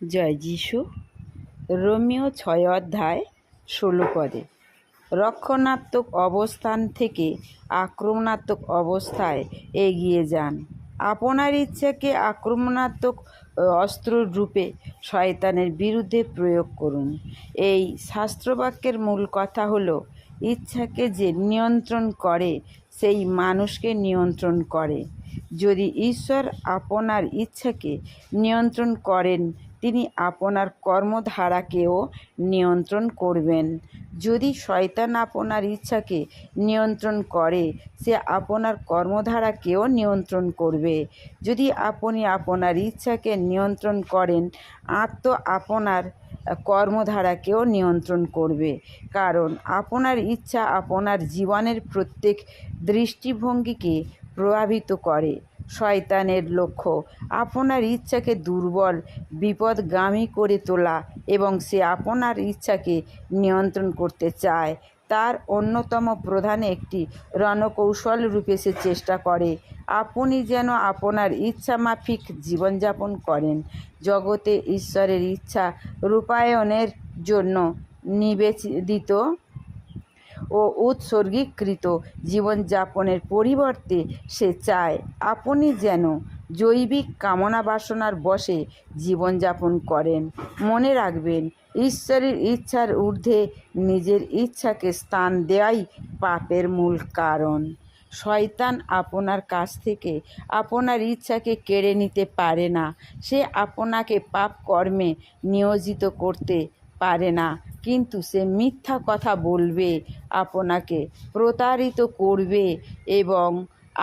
জয় যিশু। রোমিও ছয় অধ্যায় ষোলো পদে। রক্ষণাত্মক অবস্থান থেকে আক্রমণাত্মক অবস্থায় এগিয়ে যান। আপনার ইচ্ছাকে আক্রমণাত্মক অস্ত্র রূপে শয়তানের বিরুদ্ধে প্রয়োগ করুন। এই শাস্ত্রবাক্যের মূল কথা হলো, ইচ্ছাকে যে নিয়ন্ত্রণ করে, সেই মানুষকে নিয়ন্ত্রণ করে। যদি ঈশ্বর আপনার ইচ্ছাকে নিয়ন্ত্রণ করেন, তিনি আপনার কর্মধারাকেও নিয়ন্ত্রণ করবেন। যদি শয়তান আপনার ইচ্ছাকে নিয়ন্ত্রণ করে, সে আপনার কর্মধারাকেও নিয়ন্ত্রণ করবে। যদি আপনি আপনার ইচ্ছাকে নিয়ন্ত্রণ করেন, আত্ম আপনার কর্মধারাকেও নিয়ন্ত্রণ করবে। কারণ আপনার ইচ্ছা আপনার জীবনের প্রত্যেক দৃষ্টিভঙ্গিকে প্রভাবিত করে। শয়তানের লক্ষ্য, আপনার ইচ্ছাকে দুর্বল, বিপদগামী করে তোলা এবং সে আপনার ইচ্ছাকে নিয়ন্ত্রণ করতে চায়। তার অন্যতম প্রধান একটি রণকৌশল রূপে সে চেষ্টা করে। আপনি যেন আপনার ইচ্ছা মাফিক জীবনযাপন করেন। জগতে ঈশ্বরের ইচ্ছা রূপায়ণের জন্য নিবেদিত ও উৎসর্গীকৃত। জীবনযাপনের পরিবর্তে সে চায় আপনি যেন জৈবিক কামনা বাসনার বশে জীবনযাপন করেন। মনে রাখবেন, ঈশ্বরের ইচ্ছার ঊর্ধ্বে নিজের ইচ্ছাকে স্থান দেওয়াই পাপের মূল কারণ। শয়তান আপনার কাছ থেকে আপনার ইচ্ছাকে কেড়ে নিতে পারে না। সে আপনাকে পাপ কর্মে নিয়োজিত করতে পারে না। কিন্তু সে মিথ্যা কথা বলবে, আপনাকে প্রতারিত করবে এবং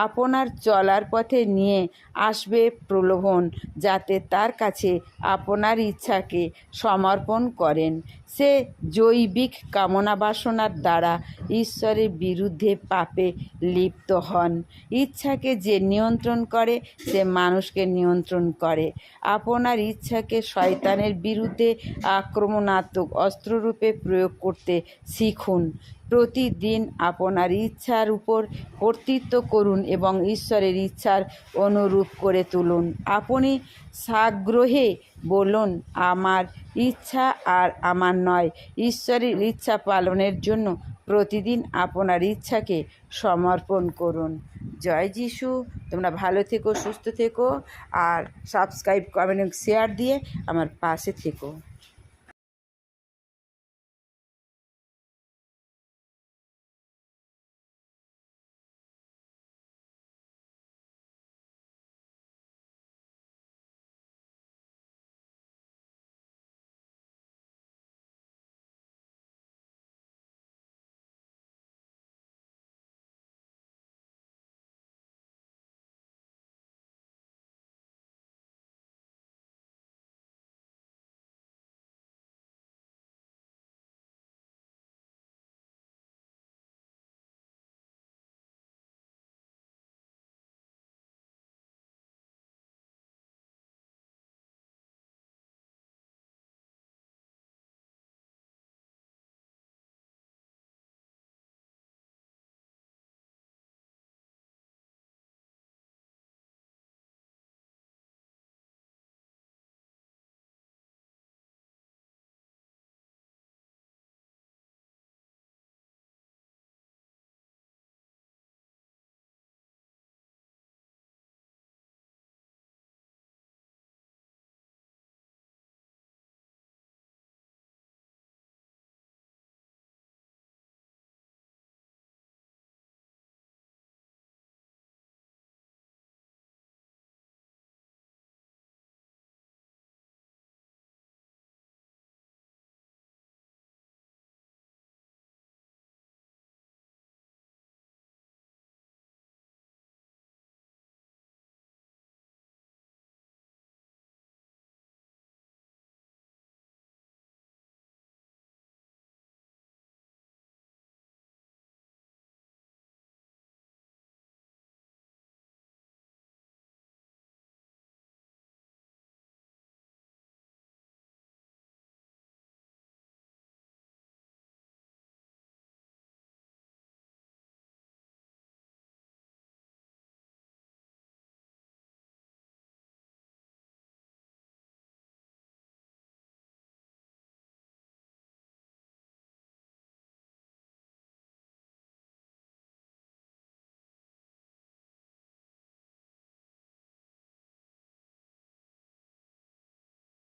আপনার চলার পথে নিয়ে আসবে প্রলোভন যাতে তার কাছে আপনার ইচ্ছাকে সমর্পণ করেন। সে জৈবিক কামনা বাসনার দ্বারা ঈশ্বরের বিরুদ্ধে পাপে লিপ্ত হন। ইচ্ছাকে যে নিয়ন্ত্রণ করে, সে মানুষকে নিয়ন্ত্রণ করে। আপনার ইচ্ছাকে শয়তানের বিরুদ্ধে আক্রমণাত্মক অস্ত্ররূপে প্রয়োগ করতে শিখুন। প্রতিদিন আপনার ইচ্ছার উপর কর্তৃত্ব করুন এবং ঈশ্বরের ইচ্ছার অনুরূপ করে তুলুন। আপনি সাগ্রহে বলুন, আমার ইচ্ছা আর আমার নয়। ঈশ্বরের ইচ্ছা পালনের জন্য প্রতিদিন আপনার ইচ্ছাকে সমর্পণ করুন। জয় যিশু। তোমরা ভালো থেকো, সুস্থ থেকো, আর সাবস্ক্রাইব কমেন্ট শেয়ার দিয়ে আমার পাশে থেকো।